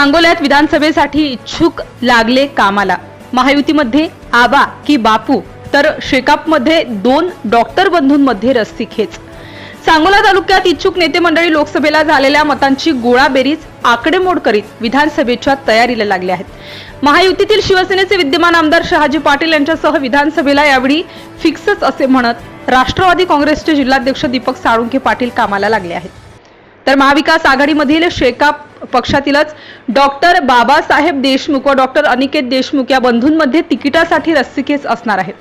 सांगोल्यात विधानसभेसाठी इच्छुक लागले कामाला. महायुतीमध्ये आबा की बापू तर शेकापमध्ये दोन डॉक्टर बंधूंमध्ये रस्सीखेच सांगोला तालुक्यात इच्छुक नेते मंडळी लोकसभेला झालेल्या मतांची गोळाबेरीज आकडेमोड करीत विधानसभेच्या तयारीला लागले आहेत. महायुतीतील शिवसेनेचे विद्यमान आमदार शहाजी पाटील यांच्यासह विधानसभेला यावेळी फिक्सच असे म्हणत राष्ट्रवादी काँग्रेसचे जिल्हाध्यक्ष दीपक साळुंखे पाटील कामाला लागले आहेत. तर महाविकास आघाडीमधील शेकाप पक्षातीलच डॉक्टर बाबासाहेब देशमुख व डॉक्टर अनिकेत देशमुख या बंधूंमध्ये तिकिटासाठी रस्सीखेच असणार आहे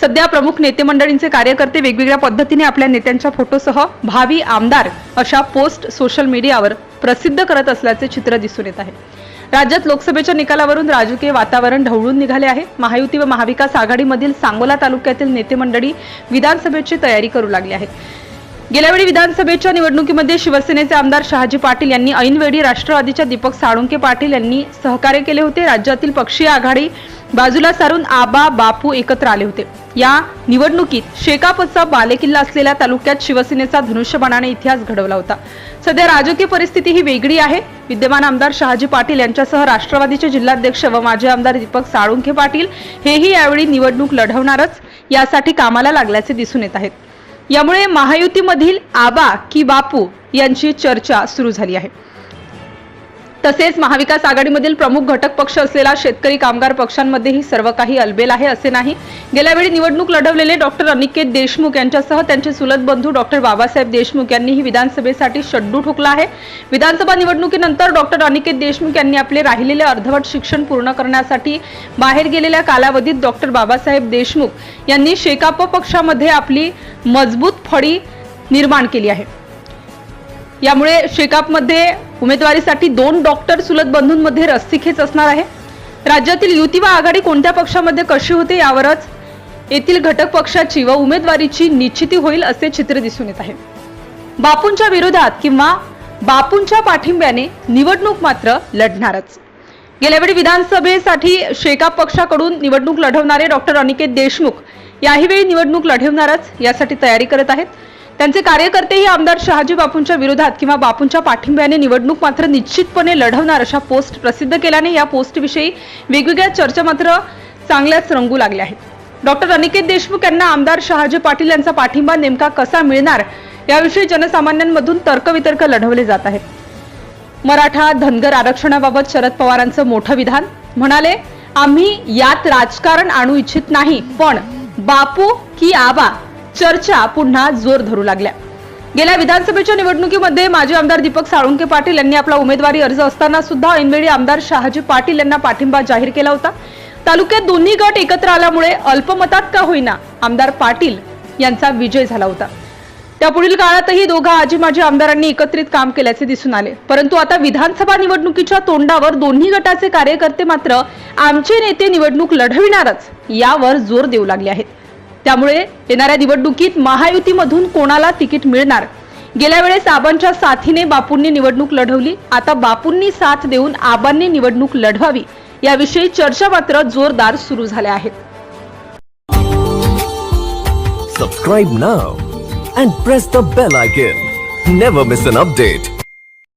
सध्या प्रमुख नेते मंडळींचे कार्यकर्ते वेगवेगळ्या पद्धतीने आपल्या नेत्यांच्या फोटोसह भावी आमदार अशा पोस्ट सोशल मीडियावर प्रसिद्ध करत असल्याचे चित्र दिसून येत आहे. राज्यात लोकसभेच्या निकालावरून राजकीय वातावरण ढवळून निघाले आहे. महायुती व महाविकास आघाडीमधील सांगोला तालुक्यातील नेते मंडळी विधानसभेची तयारी करू लागली आहेत. गेल्यावेळी विधानसभेच्या निवडणुकीमध्ये शिवसेनेचे आमदार शहाजी पाटील यांनी ऐनवेळी राष्ट्रवादीच्या दीपक साळुंके पाटील यांनी सहकार्य केले होते. राज्यातील पक्षीय आघाडी बाजूला सारून आबा बापू एकत्र आले होते. या निवडणुकीत शेकापचा बालेकिल्ला असलेल्या तालुक्यात शिवसेनेचा धनुष्यबाणाने इतिहास घडवला होता. सध्या राजकीय परिस्थिती ही वेगळी आहे. विद्यमान आमदार शहाजी पाटील यांच्यासह राष्ट्रवादीचे जिल्हाध्यक्ष व माजी आमदार दीपक साळुंखे पाटील हेही यावेळी निवडणूक लढवणारच. यासाठी कामाला लागल्याचे दिसून येत आहेत. यामुळे महायुतीमधील आबा की बापू यांची चर्चा सुरू झाली आहे. तसेच महाविकास आघाडीमधील प्रमुख घटक पक्ष असलेला शेतकरी कामगार पक्षांमध्येही सर्व काही अलबेल आहे असे नाही. गेल्यावेळी निवडणूक लढवलेले डॉक्टर अनिकेत देशमुख यांच्यासह त्यांचे सुलत बंधू डॉक्टर बाबासाहेब देशमुख यांनीही विधानसभेसाठी शड्डू ठोकला आहे. विधानसभा निवडणुकीनंतर डॉक्टर अनिकेत देशमुख यांनी आपले राहिलेले अर्धवट शिक्षण पूर्ण करण्यासाठी बाहेर गेलेल्या कालावधीत डॉक्टर बाबासाहेब देशमुख यांनी शेकाप पक्षामध्ये आपली मजबूत फळी निर्माण केली आहे. यामुळे शेकापमध्ये उमेदवारीसाठी दोन डॉक्टर सुलत बंधूंमध्ये रस्सीखेच असणार आहे. राज्यातील युती व आघाडी कोणत्या पक्षामध्ये कशी होते यावरच येथील घटक पक्षाची व उमेदवारीची निश्चिती होईल असे चित्र दिसून येत आहे. बापूंच्या विरोधात किंवा बापूंच्या पाठिंब्याने निवडणूक मात्र लढणारच. गेल्यावेळी विधानसभेसाठी शेकाप पक्षाकडून निवडणूक लढवणारे डॉक्टर अनिकेत देशमुख याही वेळी निवडणूक लढवणारच यासाठी तयारी करत आहेत. त्यांचे कार्यकर्तेही आमदार शहाजी बापूंच्या विरोधात किंवा बापूंच्या पाठिंब्याने निवडणूक मात्र निश्चितपणे लढवणार अशा पोस्ट प्रसिद्ध केल्याने या पोस्टविषयी वेगवेगळ्या चर्चा मात्र चांगल्याच रंगू लागल्या आहेत. डॉक्टर अनिकेत देशमुख यांना आमदार शहाजी पाटील यांचा पाठिंबा नेमका कसा मिळणार याविषयी जनसामान्यांमधून तर्कवितर्क लढवले जात आहेत. मराठा धनगर आरक्षणाबाबत शरद पवारांचं मोठं विधान. म्हणाले आम्ही यात राजकारण आणू इच्छित नाही पण बापू की आबा चर्चा पुन्हा जोर धरू लागल्या. गेल्या विधानसभेच्या निवडणुकीमध्ये माजी आमदार दीपक साळुंके पाटील यांनी आपला उमेदवारी अर्ज असताना सुद्धा ऐनवेळी आमदार शहाजी पाटील यांना पाठिंबा जाहीर केला होता. तालुक्यात दोन्ही गट एकत्र आल्यामुळे अल्पमतात का होईना आमदार पाटील यांचा विजय झाला होता. त्यापुढील काळातही दोघा आजी माजी आमदारांनी एकत्रित काम केल्याचे दिसून आले. परंतु आता विधानसभा निवडणुकीच्या तोंडावर दोन्ही गटाचे कार्यकर्ते मात्र आमचे नेते निवडणूक लढविणारच यावर जोर देऊ लागले आहेत. त्यामुळे येणाऱ्या निवडणुकीत महायुतीमधून कोणाला तिकीट मिळणार? गेल्या वेळेस आबांच्या साथीने बापूंनी निवडणूक लढवली. आता बापूंनी साथ देऊन आबांनी निवडणूक लढवावी. याविषयी चर्चा मात्र जोरदार सुरू झाल्या आहेत. Subscribe now and press the bell icon never miss an update